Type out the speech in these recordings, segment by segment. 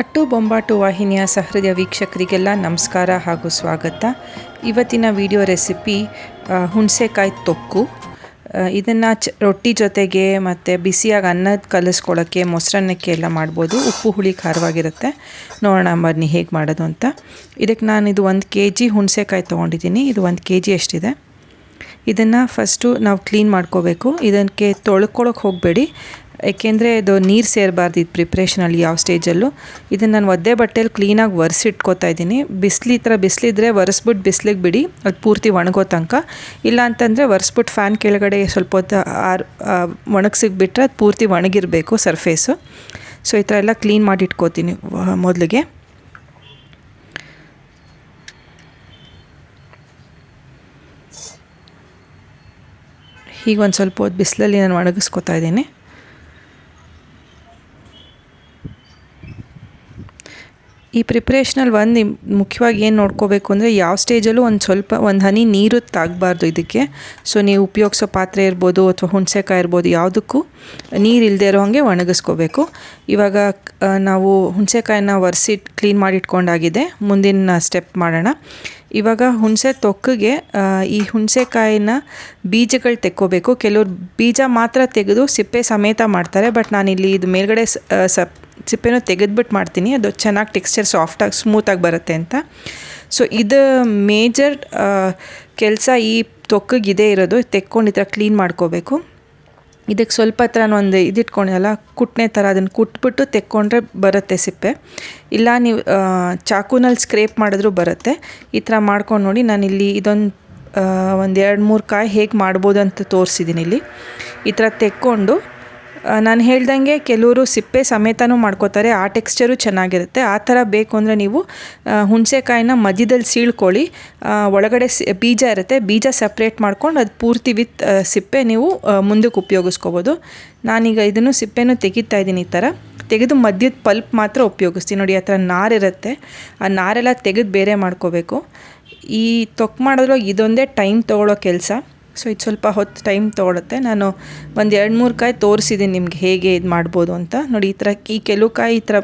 ಅಟ್ಟು ಬೊಂಬಾಟು ವಾಹಿನಿಯ ಸಹೃದಯ ವೀಕ್ಷಕರಿಗೆಲ್ಲ ನಮಸ್ಕಾರ ಹಾಗೂ ಸ್ವಾಗತ. ಇವತ್ತಿನ ವಿಡಿಯೋ ರೆಸಿಪಿ ಹುಣಸೆಕಾಯಿ ತೊಕ್ಕು. ಇದನ್ನು ಚ, ರೊಟ್ಟಿ ಜೊತೆಗೆ ಮತ್ತು ಬಿಸಿಯಾಗಿ ಅನ್ನದ ಕಲಿಸ್ಕೊಳ್ಳೋಕ್ಕೆ ಮೊಸರನ್ನಕ್ಕೆ ಎಲ್ಲ ಮಾಡ್ಬೋದು. ಉಪ್ಪು, ಹುಳಿ ಖಾರವಾಗಿರುತ್ತೆ. ನೋಡೋಣ ಬನ್ನಿ ಹೇಗೆ ಮಾಡೋದು ಅಂತ. ಇದಕ್ಕೆ ನಾನು ಇದು ಒಂದು ಕೆ ಜಿ ಹುಣಸೆಕಾಯಿ ತೊಗೊಂಡಿದ್ದೀನಿ. ಇದು ಒಂದು ಕೆ ಜಿ ಅಷ್ಟಿದೆ ಇದನ್ನು ಫಸ್ಟು ನಾವು ಕ್ಲೀನ್ ಮಾಡ್ಕೋಬೇಕು. ಇದಕ್ಕೆ ತೊಳ್ಕೊಳಕ್ಕೆ ಹೋಗಬೇಡಿ. ಏಕೆಂದರೆ ಇದು ನೀರು ಸೇರಬಾರ್ದು ಇದು ಪ್ರಿಪ್ರೇಷನಲ್ಲಿ ಯಾವ ಸ್ಟೇಜಲ್ಲೂ ಇದನ್ನು ನಾನು ಒದ್ದೆ ಬಟ್ಟೆಲಿ ಕ್ಲೀನಾಗಿ ಒರೆಸಿಟ್ಕೋತಾ ಇದ್ದೀನಿ. ಬಿಸಿಲು ಈ ಥರ ಬಿಸಿಲಿದ್ರೆ ಒರೆಸ್ಬಿಟ್ಟು ಬಿಸಿಲಿಗೆ ಬಿಡಿ, ಅದು ಪೂರ್ತಿ ಒಣಗೋ ತನಕ. ಇಲ್ಲ ಅಂತಂದರೆ ಒರೆಸ್ಬಿಟ್ಟು ಫ್ಯಾನ್ ಕೆಳಗಡೆ ಸ್ವಲ್ಪ ಹೊತ್ತು ಆರು ಒಣಗಿಸಿಬಿಟ್ರೆ ಅದು ಪೂರ್ತಿ ಒಣಗಿರಬೇಕು ಸರ್ಫೇಸು ಸೊ ಈ ಥರ ಎಲ್ಲ ಕ್ಲೀನ್ ಮಾಡಿ ಇಟ್ಕೋತೀನಿ ಮೊದಲಿಗೆ. ಹೀಗೆ ಒಂದು ಸ್ವಲ್ಪ ಹೊತ್ತು ಬಿಸಿಲಲ್ಲಿ ನಾನು ಒಣಗಿಸ್ಕೊತಾ ಇದ್ದೀನಿ. ಈ ಪ್ರಿಪ್ರೇಷನಲ್ಲಿ ಒಂದು ಮುಖ್ಯವಾಗಿ ಏನು ನೋಡ್ಕೋಬೇಕು ಅಂದರೆ ಯಾವ ಸ್ಟೇಜಲ್ಲೂ ಒಂದು ಸ್ವಲ್ಪ ಒಂದು ಹನಿ ನೀರು ತಾಗಬಾರ್ದು ಇದಕ್ಕೆ. ಸೊ ನೀವು ಉಪಯೋಗಿಸೋ ಪಾತ್ರೆ ಇರ್ಬೋದು ಅಥವಾ ಹುಣಸೆಕಾಯಿ ಇರ್ಬೋದು ಯಾವುದಕ್ಕೂ ನೀರು ಇಲ್ಲದೆ ಇರೋ ಹಾಗೆ ಒಣಗಿಸ್ಕೋಬೇಕು. ಇವಾಗ ನಾವು ಹುಣಸೆಕಾಯನ್ನ ಒರೆಸಿ ಕ್ಲೀನ್ ಮಾಡಿ ಇಟ್ಕೊಂಡಾಗಿದೆ. ಮುಂದಿನ ಸ್ಟೆಪ್ ಮಾಡೋಣ. ಇವಾಗ ಹುಣಸೆ ತೊಕ್ಕಿಗೆ ಈ ಹುಣಸೆಕಾಯಿನ ಬೀಜಗಳು ತೆಕ್ಕೋಬೇಕು. ಕೆಲವ್ರು ಬೀಜ ಮಾತ್ರ ತೆಗೆದು ಸಿಪ್ಪೆ ಸಮೇತ ಮಾಡ್ತಾರೆ. ಬಟ್ ನಾನಿಲ್ಲಿ ಇದು ಮೇಲ್ಗಡೆ ಸಪ್ ಸಿಪ್ಪೆನೂ ತೆಗೆದ್ಬಿಟ್ಟು ಮಾಡ್ತೀನಿ. ಅದು ಚೆನ್ನಾಗಿ ಟೆಕ್ಸ್ಚರ್ ಸಾಫ್ಟಾಗಿ ಸ್ಮೂತಾಗಿ ಬರುತ್ತೆ ಅಂತ. ಸೊ ಇದು ಮೇಜರ್ ಕೆಲಸ ಈ ತೊಕ್ಕಗಿದೆ ಇರೋದು. ತೆಕ್ಕೊಂಡು ಈ ಥರ ಕ್ಲೀನ್ ಮಾಡ್ಕೋಬೇಕು. ಇದಕ್ಕೆ ಸ್ವಲ್ಪ ಹತ್ರ ಒಂದು ಇದಿಟ್ಕೊಂಡಲ್ಲ ಕುಟ್ಟನೆ ಥರ ಅದನ್ನು ಕುಟ್ಬಿಟ್ಟು ತೆಕ್ಕೊಂಡ್ರೆ ಬರುತ್ತೆ ಸಿಪ್ಪೆ. ಇಲ್ಲ ನೀವು ಚಾಕುನಲ್ಲಿ ಸ್ಕ್ರೇಪ್ ಮಾಡಿದ್ರೂ ಬರುತ್ತೆ. ಈ ಥರ ಮಾಡ್ಕೊಂಡು ನೋಡಿ ನಾನಿಲ್ಲಿ ಇದೊಂದು ಒಂದು ಎರಡು ಮೂರು ಕಾಯಿ ಹೇಗೆ ಮಾಡ್ಬೋದು ಅಂತ ತೋರಿಸಿದ್ದೀನಿ ಇಲ್ಲಿ. ಈ ಥರ ತೆಕ್ಕೊಂಡು ನಾನು ಹೇಳ್ದಂಗೆ ಕೆಲವರು ಸಿಪ್ಪೆ ಸಮೇತನೂ ಮಾಡ್ಕೋತಾರೆ. ಆ ಟೆಕ್ಸ್ಚರು ಚೆನ್ನಾಗಿರುತ್ತೆ. ಆ ಥರ ಬೇಕು ಅಂದರೆ ನೀವು ಹುಣಸೆಕಾಯಿನ ಮಧ್ಯದಲ್ಲಿ ಸೀಳ್ಕೊಳ್ಳಿ. ಒಳಗಡೆ ಬೀಜ ಇರುತ್ತೆ. ಬೀಜ ಸಪ್ರೇಟ್ ಮಾಡ್ಕೊಂಡು ಅದು ಪೂರ್ತಿ ವಿತ್ ಸಿಪ್ಪೆ ನೀವು ಮುಂದಕ್ಕೆ ಉಪಯೋಗಿಸ್ಕೋಬೋದು. ನಾನೀಗ ಇದನ್ನು ಸಿಪ್ಪೆನೂ ತೆಗಿತಾ ಇದ್ದೀನಿ ಈ ಥರ. ತೆಗೆದು ಮಧ್ಯದ ಪಲ್ಪ್ ಮಾತ್ರ ಉಪಯೋಗಿಸ್ತೀನಿ. ನೋಡಿ, ಆ ಥರ ನಾರಿರುತ್ತೆ ಆ ನಾರೆಲ್ಲ ತೆಗೆದು ಬೇರೆ ಮಾಡ್ಕೋಬೇಕು. ಈ ತೊಕ್ ಮಾಡಿದ್ರೆ ಇದೊಂದೇ ಟೈಮ್ ತೊಗೊಳ್ಳೋ ಕೆಲಸ. ಸೊ ಇದು ಸ್ವಲ್ಪ ಹೊತ್ತು ಟೈಮ್ ತೊಗೊಳುತ್ತೆ. ನಾನು ಒಂದು ಎರಡು ಮೂರು ಕಾಯಿ ತೋರಿಸಿದ್ದೀನಿ ನಿಮ್ಗೆ ಹೇಗೆ ಇದು ಮಾಡ್ಬೋದು ಅಂತ. ನೋಡಿ, ಈ ಥರ ಈ ಕೆಲವು ಕಾಯಿ ಈ ಥರ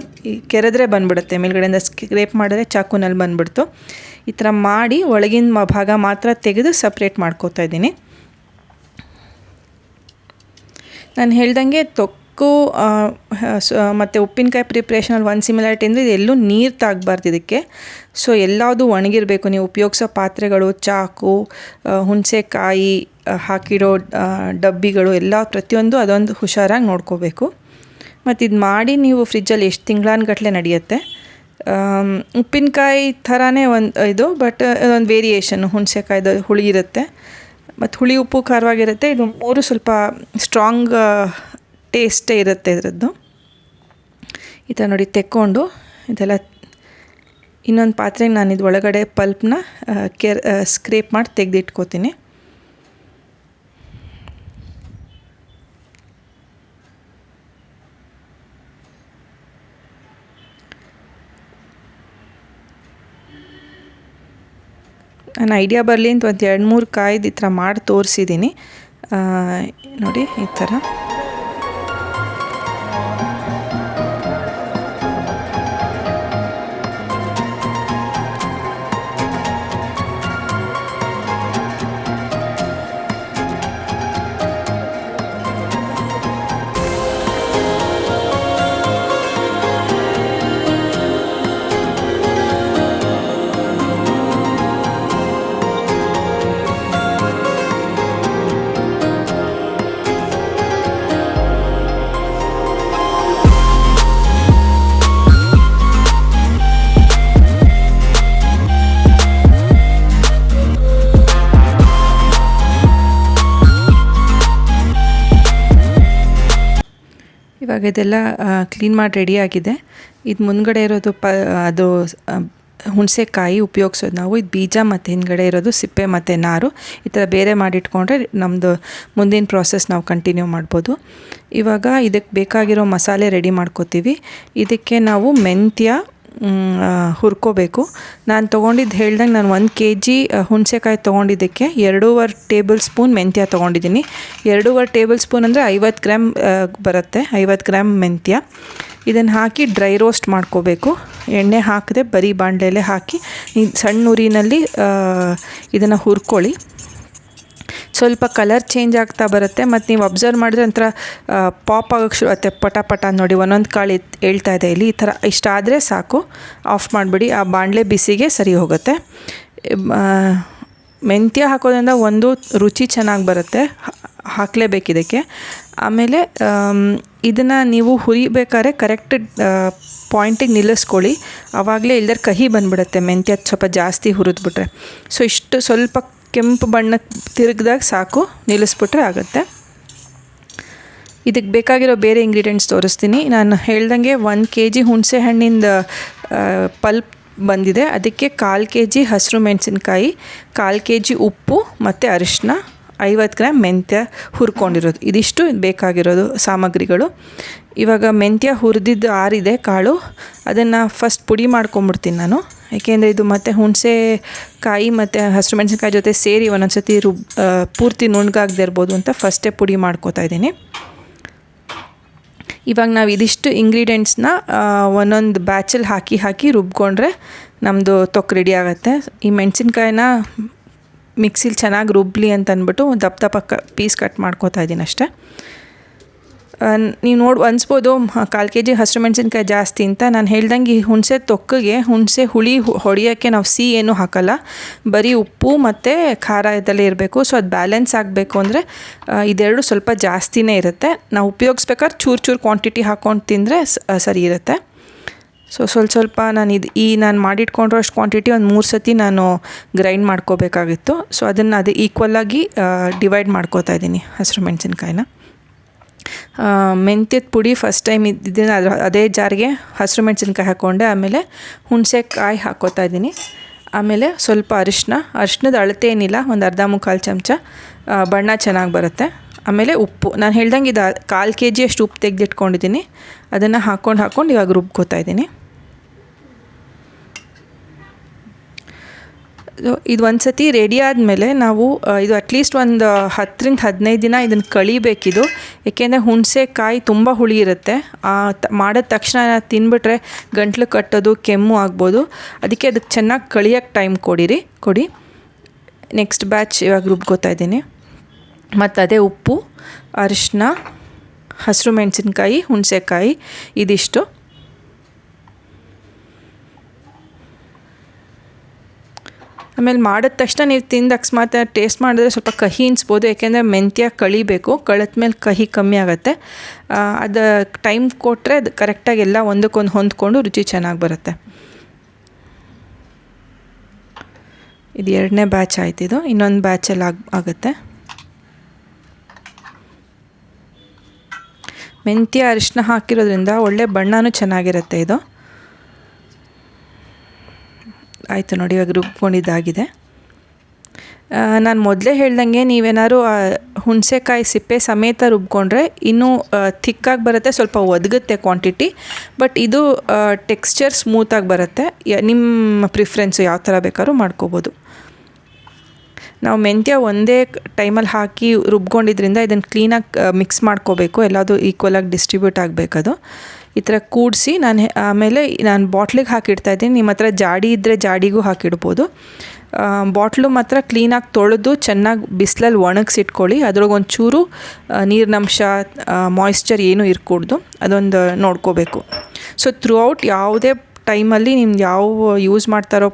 ಕೆರೆದ್ರೆ ಬಂದ್ಬಿಡುತ್ತೆ. ಮೇಲ್ಗಡೆಯಿಂದ ಸ್ಕ್ರೇಪ್ ಮಾಡಿದ್ರೆ ಚಾಕುನಲ್ಲಿ ಬಂದ್ಬಿಡ್ತು. ಈ ಥರ ಮಾಡಿ ಒಳಗಿನ ಭಾಗ ಮಾತ್ರ ತೆಗೆದು ಸಪ್ರೇಟ್ ಮಾಡ್ಕೋತಾ ಇದ್ದೀನಿ. ನಾನು ಹೇಳ್ದಂಗೆ ತೊಕ್ಕು ಮತ್ತು ಉಪ್ಪಿನಕಾಯಿ ಪ್ರಿಪ್ರೇಷನಲ್ಲಿ ಒಂದು ಸಿಮಿಲಾರಿಟಿ ಅಂದರೆ ಎಲ್ಲೂ ನೀರು ತಾಗಬಾರ್ದು ಇದಕ್ಕೆ. ಸೊ ಎಲ್ಲದೂ ಒಣಗಿರಬೇಕು. ನೀವು ಉಪಯೋಗಿಸೋ ಪಾತ್ರೆಗಳು, ಚಾಕು ಹುಣಸೆಕಾಯಿ ಹಾಕಿರೋ ಡಬ್ಬಿಗಳು, ಎಲ್ಲ ಪ್ರತಿಯೊಂದು ಅದೊಂದು ಹುಷಾರಾಗಿ ನೋಡ್ಕೋಬೇಕು. ಮತ್ತು ಇದು ಮಾಡಿ ನೀವು ಫ್ರಿಜ್ಜಲ್ಲಿ ಎಷ್ಟು ತಿಂಗಳಾನ್ಗಟ್ಲೆ ನಡೆಯುತ್ತೆ. ಉಪ್ಪಿನಕಾಯಿ ಥರನೇ ಒಂದು, ಇದು ಬಟ್ ಒಂದು ವೇರಿಯೇಷನ್ ಹುಣಸೆಕಾಯ್ದು ಹುಳಿ ಇರುತ್ತೆ ಮತ್ತು ಹುಳಿ ಉಪ್ಪು ಖಾರವಾಗಿರುತ್ತೆ. ಇದು ಮೂರು ಸ್ವಲ್ಪ ಸ್ಟ್ರಾಂಗ್ ಟೇಸ್ಟೇ ಇರುತ್ತೆ ಇದರದ್ದು. ಈ ಥರ ನೋಡಿ ತೆಕ್ಕೊಂಡು ಇದೆಲ್ಲ ಇನ್ನೊಂದು ಪಾತ್ರೆಗೆ ನಾನು ಇದು ಒಳಗಡೆ ಪಲ್ಪ್ನ ಕೆರ್ ಸ್ಕ್ರೇಪ್ ಮಾಡಿ ತೆಗೆದಿಟ್ಕೋತೀನಿ. ನಾನು ಐಡಿಯಾ ಬರಲಿ ಅಂತ ಒಂದು ಎರಡು ಮೂರು ಕಾಯ್ದು ಈ ಥರ ಮಾಡಿ ತೋರಿಸಿದ್ದೀನಿ ನೋಡಿ ಈ ಥರ ಇವಾಗ ಇದೆಲ್ಲ ಕ್ಲೀನ್ ಮಾಡಿ ರೆಡಿ ಆಗಿದೆ. ಇದು ಮುಂದ್ಗಡೆ ಇರೋದು ಪ, ಅದು ಹುಣಸೆಕಾಯಿ ಉಪಯೋಗಿಸೋದು ನಾವು. ಇದು ಬೀಜ ಮತ್ತು ಹಿಂದ್ಗಡೆ ಇರೋದು ಸಿಪ್ಪೆ ಮತ್ತು ನಾರು. ಈ ಥರ ಬೇರೆ ಮಾಡಿಟ್ಕೊಂಡ್ರೆ ನಮ್ಮದು ಮುಂದಿನ ಪ್ರಾಸೆಸ್ ನಾವು ಕಂಟಿನ್ಯೂ ಮಾಡ್ಬೋದು. ಇವಾಗ ಇದಕ್ಕೆ ಬೇಕಾಗಿರೋ ಮಸಾಲೆ ರೆಡಿ ಮಾಡ್ಕೋತೀವಿ. ಇದಕ್ಕೆ ನಾವು ಮೆಂತ್ಯ ಹುರ್ಕೋಬೇಕು. ನಾನು ತೊಗೊಂಡಿದ್ದು ಹೇಳ್ದಂಗೆ ನಾನು ಒಂದು ಕೆ ಜಿ ಹುಣಸೆಕಾಯಿ ತೊಗೊಂಡಿದ್ದಕ್ಕೆ ಎರಡೂವರೆ ಟೇಬಲ್ ಸ್ಪೂನ್ ಮೆಂತ್ಯ ತೊಗೊಂಡಿದ್ದೀನಿ. ಎರಡೂವರೆ ಟೇಬಲ್ ಸ್ಪೂನ್ ಅಂದರೆ ಐವತ್ತು ಗ್ರಾಮ್ ಬರುತ್ತೆ. ಐವತ್ತು ಗ್ರಾಮ್ ಮೆಂತ್ಯ. ಇದನ್ನು ಹಾಕಿ ಡ್ರೈ ರೋಸ್ಟ್ ಮಾಡ್ಕೋಬೇಕು. ಎಣ್ಣೆ ಹಾಕದೆ ಬರೀ ಬಾಣಲೆಯಲ್ಲೇ ಹಾಕಿ ಸಣ್ಣ ಉರಿನಲ್ಲಿ ಇದನ್ನು ಹುರ್ಕೊಳ್ಳಿ. ಸ್ವಲ್ಪ ಕಲರ್ ಚೇಂಜ್ ಆಗ್ತಾ ಬರುತ್ತೆ ಮತ್ತು ನೀವು ಅಬ್ಸರ್ವ್ ಮಾಡಿದ್ರೆ ಒಂಥರ ಪಾಪ್ ಆಗೋಕ್ಕೆ ಶುರು ಆಗುತ್ತೆ ಪಟ ಪಟ ನೋಡಿ, ಒಂದೊಂದು ಕಾಳು ಹೇಳ್ತಾ ಇದೆ ಇಲ್ಲಿ, ಈ ಥರ ಇಷ್ಟ ಆದರೆ ಸಾಕು ಆಫ್ ಮಾಡಿಬಿಡಿ, ಆ ಬಾಣಲೆ ಬಿಸಿಗೆ ಸರಿ ಹೋಗುತ್ತೆ. ಮೆಂತ್ಯ ಹಾಕೋದ್ರಿಂದ ಒಂದು ರುಚಿ ಚೆನ್ನಾಗಿ ಬರುತ್ತೆ ಹಾಕಲೇಬೇಕಿದಕ್ಕೆ ಆಮೇಲೆ ಇದನ್ನು ನೀವು ಹುರಿಬೇಕಾದ್ರೆ ಕರೆಕ್ಟ್ ಪಾಯಿಂಟಿಗೆ ನಿಲ್ಲಿಸ್ಕೊಳ್ಳಿ ಆವಾಗಲೇ ಇಲ್ದರೆ ಕಹಿ ಬಂದುಬಿಡುತ್ತೆ, ಮೆಂತ್ಯ ಸ್ವಲ್ಪ ಜಾಸ್ತಿ ಹುರಿದ್ಬಿಟ್ರೆ. ಸೊ ಇಷ್ಟು ಸ್ವಲ್ಪ ಕೆಂಪು ಬಣ್ಣಕ್ಕೆ ತಿರುಗಿದಾಗ ಸಾಕು, ನಿಲ್ಲಿಸ್ಬಿಟ್ರೆ ಆಗುತ್ತೆ. ಇದಕ್ಕೆ ಬೇಕಾಗಿರೋ ಬೇರೆ ಇಂಗ್ರೀಡಿಯೆಂಟ್ಸ್ ತೋರಿಸ್ತೀನಿ. ನಾನು ಹೇಳ್ದಂಗೆ ಒಂದು ಕೆ ಜಿ ಹುಣಸೆ ಹಣ್ಣಿಂದ ಪಲ್ಪ್ ಬಂದಿದೆ. ಅದಕ್ಕೆ ಕಾಲು ಕೆ ಜಿ ಹಸಿರು ಮೆಣಸಿನ್ಕಾಯಿ, ಕಾಲು ಕೆ ಜಿ ಉಪ್ಪು ಮತ್ತು ಅರಿಶಿನ ಐವತ್ತು ಗ್ರಾಮ್ ಮೆಂತ್ಯ ಹುರ್ಕೊಂಡಿರೋದು. ಇದಿಷ್ಟು ಬೇಕಾಗಿರೋದು ಸಾಮಗ್ರಿಗಳು. ಇವಾಗ ಮೆಂತ್ಯ ಹುರಿದಿದ್ದು ಆರಿದೆ ಕಾಳು. ಅದನ್ನು ಫಸ್ಟ್ ಪುಡಿ ಮಾಡ್ಕೊಂಬಿಡ್ತೀನಿ ನಾನು. ಏಕೆಂದರೆ ಇದು ಮತ್ತು ಹುಣಸೆ ಕಾಯಿ ಮತ್ತು ಹಸಿರು ಮೆಣಸಿನ್ಕಾಯಿ ಜೊತೆ ಸೇರಿ ಒಂದೊಂದು ಸತಿ ರುಬ್ ಪೂರ್ತಿ ನುಣ್ಗಾಗದೇ ಇರ್ಬೋದು ಅಂತ ಫಸ್ಟೇ ಪುಡಿ ಮಾಡ್ಕೋತಾ ಇದ್ದೀನಿ. ಇವಾಗ ನಾವು ಇದಿಷ್ಟು ಇಂಗ್ರೀಡಿಯೆಂಟ್ಸ್ನ ಒಂದೊಂದು ಬ್ಯಾಚಲ್ಲಿ ಹಾಕಿ ಹಾಕಿ ರುಬ್ಕೊಂಡ್ರೆ ನಮ್ಮದು ತೊಕ್ ರೆಡಿ ಆಗುತ್ತೆ. ಈ ಮೆಣಸಿನ್ಕಾಯಿನ ಮಿಕ್ಸಿಲಿ ಚೆನ್ನಾಗಿ ರುಬ್ಲಿ ಅಂತ ಅಂದ್ಬಿಟ್ಟು ದಪ್ಪ ದಪ್ಪ ಪೀಸ್ ಕಟ್ ಮಾಡ್ಕೋತಾ ಇದ್ದೀನಿ ಅಷ್ಟೇ. ನೀವು ನೋಡಿ, ಅನ್ಸ್ಬೋದು ಕಾಲು ಕೆ ಜಿ ಹಸಿರು ಮೆಣಸಿನ್ಕಾಯಿ ಜಾಸ್ತಿ ಅಂತ. ನಾನು ಹೇಳ್ದಂಗೆ ಈ ಹುಣಸೆ ತೊಕ್ಕಗೆ, ಹುಣಸೆ ಹುಳಿ ಹೊಡಿಯೋಕ್ಕೆ ಹೊಡೆಯೋಕ್ಕೆ ನಾವು ಸಿಹಿ ಏನೂ ಹಾಕಲ್ಲ. ಬರೀ ಉಪ್ಪು ಮತ್ತು ಖಾರ ಇದೆಲ್ಲ ಇರಬೇಕು. ಸೊ ಅದು ಬ್ಯಾಲೆನ್ಸ್ ಆಗಬೇಕು ಅಂದರೆ ಇದೆರಡು ಸ್ವಲ್ಪ ಜಾಸ್ತಿನೇ ಇರುತ್ತೆ. ನಾವು ಉಪಯೋಗಿಸ್ಬೇಕಾದ್ರೆ ಚೂರು ಚೂರು ಕ್ವಾಂಟಿಟಿ ಹಾಕ್ಕೊಂಡು ತಿಂದರೆ ಸರಿ ಇರುತ್ತೆ. ಸೊ ಸ್ವಲ್ಪ ಸ್ವಲ್ಪ ನಾನು ಇದು, ಈ ನಾನು ಮಾಡಿಟ್ಕೊಂಡಿರೋ ಅಷ್ಟು ಕ್ವಾಂಟಿಟಿ ಒಂದು ಮೂರು ಸತಿ ನಾನು ಗ್ರೈಂಡ್ ಮಾಡ್ಕೋಬೇಕಾಗಿತ್ತು. ಸೊ ಅದನ್ನು ಅದು ಈಕ್ವಲಾಗಿ ಡಿವೈಡ್ ಮಾಡ್ಕೋತಾ ಇದ್ದೀನಿ ಹಸಿರು ಮೆಣಸಿನ್ಕಾಯಿನ. ಮೆಂತ್ಯದ ಪುಡಿ ಫಸ್ಟ್ ಟೈಮ್ ಇದ್ದಿದ್ದೀನಿ ಅದ್ರ, ಅದೇ ಜಾರಿಗೆ ಹಸಿರು ಮೆಣಸಿನ್ಕಾಯಿ ಹಾಕ್ಕೊಂಡೆ ಆಮೇಲೆ ಹುಣಸೆಕಾಯಿ ಹಾಕ್ಕೋತಾ ಇದ್ದೀನಿ. ಆಮೇಲೆ ಸ್ವಲ್ಪ ಅರಿಶಿನ ಅರಿಶಿನದ ಅಳತೆ ಏನಿಲ್ಲ, ಒಂದು ಅರ್ಧ ಮುಕ್ಕಾಲು ಚಮಚ ಬಣ್ಣ ಚೆನ್ನಾಗಿ ಬರುತ್ತೆ. ಆಮೇಲೆ ಉಪ್ಪು, ನಾನು ಹೇಳ್ದಂಗೆ ಇದು, ಕಾಲು ಕೆ ಜಿ ಅಷ್ಟು ಉಪ್ಪು ತೆಗೆದಿಟ್ಕೊಂಡಿದ್ದೀನಿ. ಅದನ್ನು ಹಾಕ್ಕೊಂಡು ಹಾಕ್ಕೊಂಡು ಇವಾಗ ರುಬ್ಕೋತಾ ಇದ್ದೀನಿ. ಇದು ಒಂದು ಸತಿ ರೆಡಿ ಆದಮೇಲೆ ನಾವು ಇದು ಅಟ್ಲೀಸ್ಟ್ ಒಂದು ಹತ್ತರಿಂದ ಹದಿನೈದು ದಿನ ಇದನ್ನು ಕಳಿಬೇಕಿದು. ಏಕೆಂದರೆ ಹುಣಸೆಕಾಯಿ ತುಂಬ ಹುಳಿ ಇರುತ್ತೆ. ಮಾಡಿದ ತಕ್ಷಣ ತಿನ್ಬಿಟ್ರೆ ಗಂಟ್ಲು ಕಟ್ಟೋದು, ಕೆಮ್ಮು ಆಗ್ಬೋದು. ಅದಕ್ಕೆ ಅದಕ್ಕೆ ಚೆನ್ನಾಗಿ ಕಳಿಯೋಕ್ಕೆ ಟೈಮ್ ಕೊಡಿರಿ. ಕೊಡಿ. ನೆಕ್ಸ್ಟ್ ಬ್ಯಾಚ್ ಇವಾಗ ರುಬ್ಕೋತಾ ಇದ್ದೀನಿ. ಮತ್ತು ಅದೇ ಉಪ್ಪು ಅರಿಶಿನ ಹಸಿರು ಮೆಣಸಿನ್ಕಾಯಿ, ಹುಣಸೆಕಾಯಿ, ಇದಿಷ್ಟು. ಆಮೇಲೆ ಮಾಡಿದ ತಕ್ಷಣ ನೀವು ತಿಂದು ಅಕಸ್ಮಾತ್ ಟೇಸ್ಟ್ ಮಾಡಿದ್ರೆ ಸ್ವಲ್ಪ ಕಹಿ ಅನಿಸ್ಬೋದು, ಯಾಕೆಂದರೆ ಮೆಂತ್ಯ ಕಳಿಬೇಕು, ಕಳೆದ ಮೇಲೆ ಕಹಿ ಕಮ್ಮಿ ಆಗುತ್ತೆ. ಅದು ಟೈಮ್ ಕೊಟ್ಟರೆ ಅದು ಕರೆಕ್ಟಾಗಿ ಎಲ್ಲ ಒಂದಕ್ಕೊಂದು ಹೊಂದ್ಕೊಂಡು ರುಚಿ ಚೆನ್ನಾಗಿ ಬರುತ್ತೆ. ಇದು ಎರಡನೇ ಬ್ಯಾಚ್ ಆಯ್ತು ಇದು, ಇನ್ನೊಂದು ಬ್ಯಾಚಲ್ಲಿ ಆಗ, ಆಗುತ್ತೆ. ಮೆಂತ್ಯ ಅರಿಶಿನ ಹಾಕಿರೋದ್ರಿಂದ ಒಳ್ಳೆ ಬಣ್ಣನೂ ಚೆನ್ನಾಗಿರುತ್ತೆ ಇದು. ಆಯಿತು ನೋಡಿ, ಇವಾಗ ರುಬ್ಕೊಂಡಿದ್ದಾಗಿದೆ. ನಾನು ಮೊದಲೇ ಹೇಳ್ದಂಗೆ ನೀವೇನಾದ್ರು ಹುಣಸೆಕಾಯಿ ಸಿಪ್ಪೆ ಸಮೇತ ರುಬ್ಕೊಂಡ್ರೆ ಇನ್ನೂ ಥಿಕ್ಕಾಗಿ ಬರುತ್ತೆ, ಸ್ವಲ್ಪ ಒದಗುತ್ತೆ ಕ್ವಾಂಟಿಟಿ. ಬಟ್ ಇದು ಟೆಕ್ಸ್ಚರ್ ಸ್ಮೂತಾಗಿ ಬರುತ್ತೆ. ನಿಮ್ಮ ಪ್ರಿಫ್ರೆನ್ಸು ಯಾವ ಥರ ಬೇಕಾದ್ರೂ ಮಾಡ್ಕೋಬೋದು. ನಾವು ಮೆಂತ್ಯ ಒಂದೇ ಟೈಮಲ್ಲಿ ಹಾಕಿ ರುಬ್ಕೊಂಡಿದ್ರಿಂದ ಇದನ್ನು ಕ್ಲೀನಾಗಿ ಮಿಕ್ಸ್ ಮಾಡ್ಕೋಬೇಕು. ಎಲ್ಲದು ಈಕ್ವಲಾಗಿ ಡಿಸ್ಟ್ರಿಬ್ಯೂಟ್ ಆಗಬೇಕದು. ಈ ಥರ ಕೂಡಿಸಿ ನಾನು ಆಮೇಲೆ ನಾನು ಬಾಟ್ಲಿಗೆ ಹಾಕಿಡ್ತಾ ಇದ್ದೀನಿ. ನಿಮ್ಮ ಹತ್ರ ಜಾಡಿ ಇದ್ದರೆ ಜಾಡಿಗೂ ಹಾಕಿಡ್ಬೋದು. ಬಾಟ್ಲು ಮಾತ್ರ ಕ್ಲೀನಾಗಿ ತೊಳೆದು ಚೆನ್ನಾಗಿ ಬಿಸಿಲಲ್ಲಿ ಒಣಗಿಸಿಟ್ಕೊಳ್ಳಿ. ಅದ್ರೊಳಗೆ ಒಂಚೂರು ನೀರಿನಂಶ ಮಾಯಿಶ್ಚರ್ ಏನೂ ಇರ್ಕೂಡ್ದು. ಅದೊಂದು ನೋಡ್ಕೋಬೇಕು. ಸೊ ಥ್ರೂ ಔಟ್ ಯಾವುದೇ ಟೈಮಲ್ಲಿ ನಿಮ್ದು ಯಾವ ಯೂಸ್ ಮಾಡ್ತಾರೋ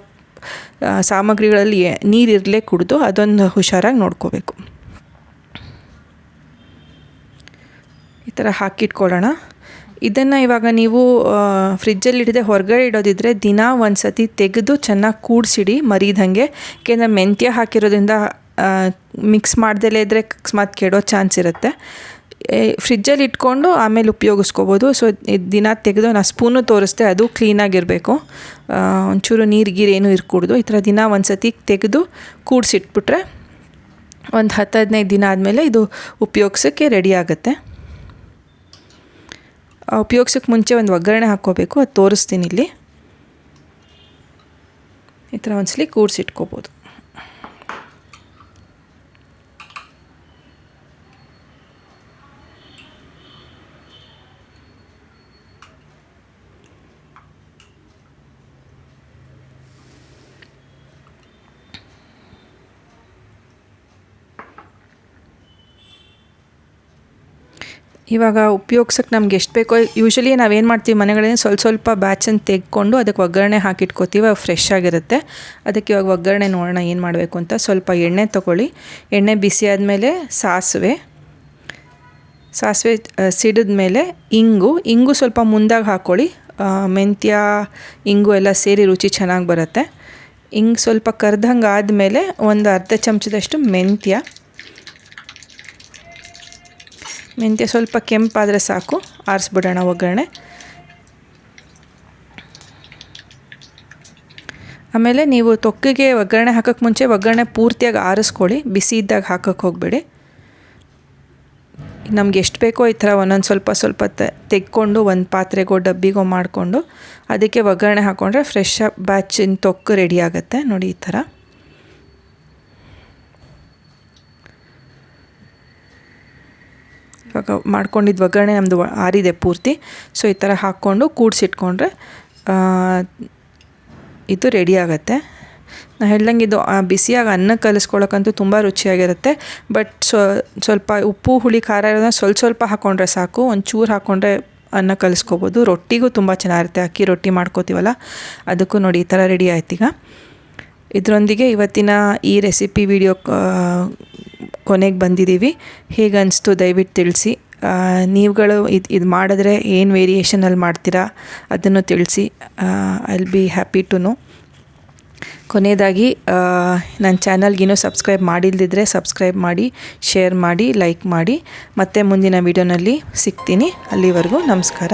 ಸಾಮಗ್ರಿಗಳಲ್ಲಿ ಸಾಮಗ್ರಿಗಳಲ್ಲಿ ನೀರಿರಲೇ ಕುಡಿದು. ಅದೊಂದು ಹುಷಾರಾಗಿ ನೋಡ್ಕೋಬೇಕು. ಈ ಥರ ಹಾಕಿಟ್ಕೊಳ್ಳೋಣ. ಇದನ್ನು ಇವಾಗ ನೀವು ಫ್ರಿಜ್ಜಲ್ಲಿ ಇಡದೆ ಹೊರಗಡೆ ಇಡೋದಿದ್ರೆ ದಿನ ಒಂದು ಸತಿ ತೆಗೆದು ಚೆನ್ನಾಗಿ ಕೂಡಿಸಿಡಿ, ಮರಿದಂಗೆ. ಏಕೆಂದರೆ ಮೆಂತ್ಯ ಹಾಕಿರೋದ್ರಿಂದ ಮಿಕ್ಸ್ ಮಾಡ್ದಲೇ ಇದ್ದರೆ ಅಕಸ್ಮಾತ್ ಕೆಡೋ ಚಾನ್ಸ್ ಇರುತ್ತೆ. ಫ್ರಿಜ್ಜಲ್ಲಿ ಇಟ್ಕೊಂಡು ಆಮೇಲೆ ಉಪಯೋಗಿಸ್ಕೋಬೋದು. ಸೊ ದಿನ ತೆಗೆದು ನಾ ಸ್ಪೂನು ತೋರಿಸ್ದೆ, ಅದು ಕ್ಲೀನಾಗಿರಬೇಕು. ಒಂಚೂರು ನೀರು ಗೀರು ಏನೂ ಇರ್ಕೂಡ್ದು. ಈ ಥರ ದಿನ ಒಂದು ಸತಿ ತೆಗೆದು ಕೂಡಿಸಿಟ್ಬಿಟ್ರೆ, ಒಂದು ಹತ್ತು ಹದಿನೈದು ದಿನ ಆದಮೇಲೆ ಇದು ಉಪಯೋಗ್ಸೋಕ್ಕೆ ರೆಡಿ ಆಗುತ್ತೆ. ಉಪಯೋಗ್ಸೋಕ್ಕೆ ಮುಂಚೆ ಒಂದು ಒಗ್ಗರಣೆ ಹಾಕ್ಕೋಬೇಕು ಅದು ತೋರಿಸ್ತೀನಿ ಇಲ್ಲಿ. ಈ ಥರ ಒಂದ್ಸಲಿ ಕೂಡಿಸಿಟ್ಕೋಬೋದು. ಇವಾಗ ಉಪಯೋಗ್ಸಕ್ಕೆ ನಮ್ಗೆ ಎಷ್ಟು ಬೇಕೋ ಯೂಶ್ವಲಿ ನಾವೇನು ಮಾಡ್ತೀವಿ, ಮನೆಗಳಲ್ಲಿ ಸ್ವಲ್ಪ ಸ್ವಲ್ಪ ಬ್ಯಾಚನ್ನು ತೆಗೆದುಕೊಂಡು ಅದಕ್ಕೆ ಒಗ್ಗರಣೆ ಹಾಕಿಟ್ಕೋತೀವಿ ಅವು ಫ್ರೆಶ್ ಆಗಿರುತ್ತೆ. ಅದಕ್ಕೆ ಇವಾಗ ಒಗ್ಗರಣೆ ನೋಡೋಣ ಏನು ಮಾಡಬೇಕು ಅಂತ ಸ್ವಲ್ಪ ಎಣ್ಣೆ ತೊಗೊಳ್ಳಿ. ಎಣ್ಣೆ ಬಿಸಿ ಆದಮೇಲೆ ಸಾಸಿವೆ. ಸಾಸಿವೆ ಸಿಡಿದ ಮೇಲೆ ಇಂಗು. ಇಂಗು ಸ್ವಲ್ಪ ಮುಂದಾಗಿ ಹಾಕ್ಕೊಳ್ಳಿ ಮೆಂತ್ಯ, ಇಂಗು ಎಲ್ಲ ಸೇರಿ ರುಚಿ ಚೆನ್ನಾಗಿ ಬರುತ್ತೆ. ಹಿಂಗೆ ಸ್ವಲ್ಪ ಕರ್ದಂಗೆ ಆದಮೇಲೆ ಒಂದು ಅರ್ಧ ಚಮಚದಷ್ಟು ಮೆಂತ್ಯ. ಮೆಂತ್ಯ ಸ್ವಲ್ಪ ಕೆಂಪಾದರೆ ಸಾಕು, ಆರಿಸ್ಬಿಡೋಣ ಒಗ್ಗರಣೆ. ಆಮೇಲೆ ನೀವು ತೊಕ್ಕಿಗೆ ಒಗ್ಗರಣೆ ಹಾಕೋಕ್ಕೆ ಮುಂಚೆ ಒಗ್ಗರಣೆ ಪೂರ್ತಿಯಾಗಿ ಆರಿಸ್ಕೊಳ್ಳಿ, ಬಿಸಿ ಇದ್ದಾಗ ಹಾಕೋಕ್ಕೆ ಹೋಗಬೇಡಿ. ನಮ್ಗೆ ಎಷ್ಟು ಬೇಕೋ ಈ ಥರ ಒಂದೊಂದು ಸ್ವಲ್ಪ ಸ್ವಲ್ಪ ತೆಗ್ಕೊಂಡು ಒಂದು ಪಾತ್ರೆಗೋ ಡಬ್ಬಿಗೋ ಮಾಡಿಕೊಂಡು ಅದಕ್ಕೆ ಒಗ್ಗರಣೆ ಹಾಕ್ಕೊಂಡ್ರೆ ಫ್ರೆಶ್ ಬ್ಯಾಚಿನ ತೊಕ್ಕು ರೆಡಿ ಆಗುತ್ತೆ. ನೋಡಿ ಈ ಥರ. ಇವಾಗ ಮಾಡ್ಕೊಂಡಿದ್ದು ಒಗ್ಗರಣೆ ನಮ್ಮದು ಆರಿದೆ ಪೂರ್ತಿ. ಸೊ ಈ ಥರ ಹಾಕ್ಕೊಂಡು ಕೂಡಿಸಿಟ್ಕೊಂಡ್ರೆ ಇದು ರೆಡಿ ಆಗುತ್ತೆ. ನಾ ಹೇಳ್ದಂಗೆ ಇದು ಬಿಸಿಯಾಗಿ ಅನ್ನ ಕಲಿಸ್ಕೊಳ್ಳೋಕ್ಕಂತೂ ತುಂಬ ರುಚಿಯಾಗಿರುತ್ತೆ. ಬಟ್ ಸ್ವಲ್ಪ ಉಪ್ಪು, ಹುಳಿ, ಖಾರ ಇರೋದನ್ನ ಸ್ವಲ್ಪ ಸ್ವಲ್ಪ ಹಾಕ್ಕೊಂಡ್ರೆ ಸಾಕು. ಒಂದು ಚೂರು ಹಾಕ್ಕೊಂಡ್ರೆ ಅನ್ನ ಕಲಿಸ್ಕೋಬೋದು. ರೊಟ್ಟಿಗೂ ತುಂಬ ಚೆನ್ನಾಗಿರುತ್ತೆ. ಅಕ್ಕಿ ರೊಟ್ಟಿ ಮಾಡ್ಕೋತೀವಲ್ಲ, ಅದಕ್ಕೂ ನೋಡಿ ಈ ಥರ ರೆಡಿ ಆಯ್ತು ಈಗ ಇದರೊಂದಿಗೆ ಇವತ್ತಿನ ಈ ರೆಸಿಪಿ ವಿಡಿಯೋ ಕೊನೆಗೆ ಬಂದಿದ್ದೀವಿ ಹೇಗನ್ನಿಸ್ತು ದಯವಿಟ್ಟು ತಿಳಿಸಿ. ನೀವುಗಳು ಇದು ಇದು ಮಾಡಿದ್ರೆ ಏನು ವೇರಿಯೇಷನಲ್ಲಿ ಮಾಡ್ತೀರಾ ಅದನ್ನು ತಿಳಿಸಿ. I will be happy to know ಕೊನೆಯದಾಗಿ ನನ್ನ ಚಾನಲ್ಗಿನ್ನೂ ಸಬ್ಸ್ಕ್ರೈಬ್ ಮಾಡಿಲ್ದಿದ್ರೆ ಸಬ್ಸ್ಕ್ರೈಬ್ ಮಾಡಿ ಶೇರ್ ಮಾಡಿ ಲೈಕ್ ಮಾಡಿ. ಮತ್ತೆ ಮುಂದಿನ ವಿಡಿಯೋನಲ್ಲಿ ಸಿಗ್ತೀನಿ. ಅಲ್ಲಿವರೆಗೂ ನಮಸ್ಕಾರ.